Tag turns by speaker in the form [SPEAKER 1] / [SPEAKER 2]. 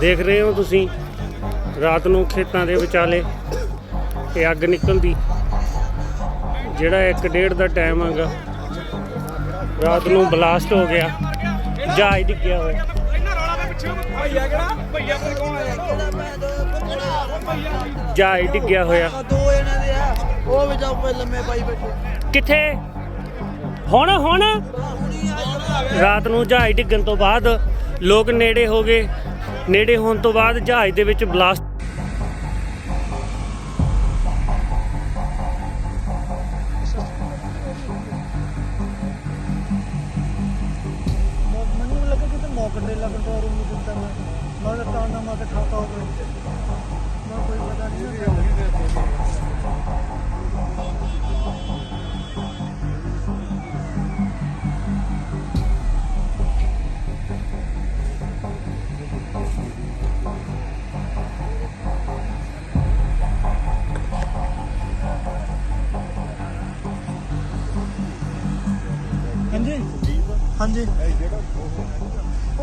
[SPEAKER 1] ਦੇਖ ਰਹੇ ਹੋ ਤੁਸੀਂ ਰਾਤ ਨੂੰ ਖੇਤਾਂ ਦੇ ਵਿਚਾਲੇ ਇਹ ਅੱਗ ਨਿਕਲਦੀ। ਜਿਹੜਾ 1:30 ਦਾ ਟਾਈਮ ਹੈਗਾ, ਰਾਤ ਨੂੰ ਬਲਾਸਟ ਹੋ ਗਿਆ। ਜਹਾਜ਼ ਡਿੱਗਿਆ ਹੋਇਆ। ਜਹਾਜ਼ ਡਿੱਗਿਆ ਹੋਇਆ।
[SPEAKER 2] ਦੋ ਉਹ ਵਿੱਚ ਆਪੇ ਲੰਮੇ ਪਾਈ ਬੈਠੇ
[SPEAKER 1] ਕਿੱਥੇ? ਹੁਣ ਹੁਣ? ਰਾਤ ਨੂੰ ਜਹਾਜ਼ ਡਿੱਗਣ ਤੋਂ ਬਾਅਦ ਲੋਕ ਨੇੜੇ ਹੋ ਗਏ। ਨੇੜੇ ਹੋਣ ਤੋਂ ਬਾਅਦ ਜਹਾਜ਼ ਦੇ ਵਿੱਚ ਬਲਾਸਟ
[SPEAKER 2] ਮੈਨੂੰ ਲੱਗਾ ਕਿ ਤੇ ਮੌਕਰ ਦੇ ਲੱਗਣ ਤੋਂ ਰੂਮ ਨੂੰ ਦਿੱਤਾ ਮੈਂ। ਮੈਂ ਤਾਂ ਨਾ ਮੈਂ ਤਾਂ ਖਾਤਾ ਹੋ ਗਿਆ। ਹਾਂਜੀ। ਹਾਂਜੀ।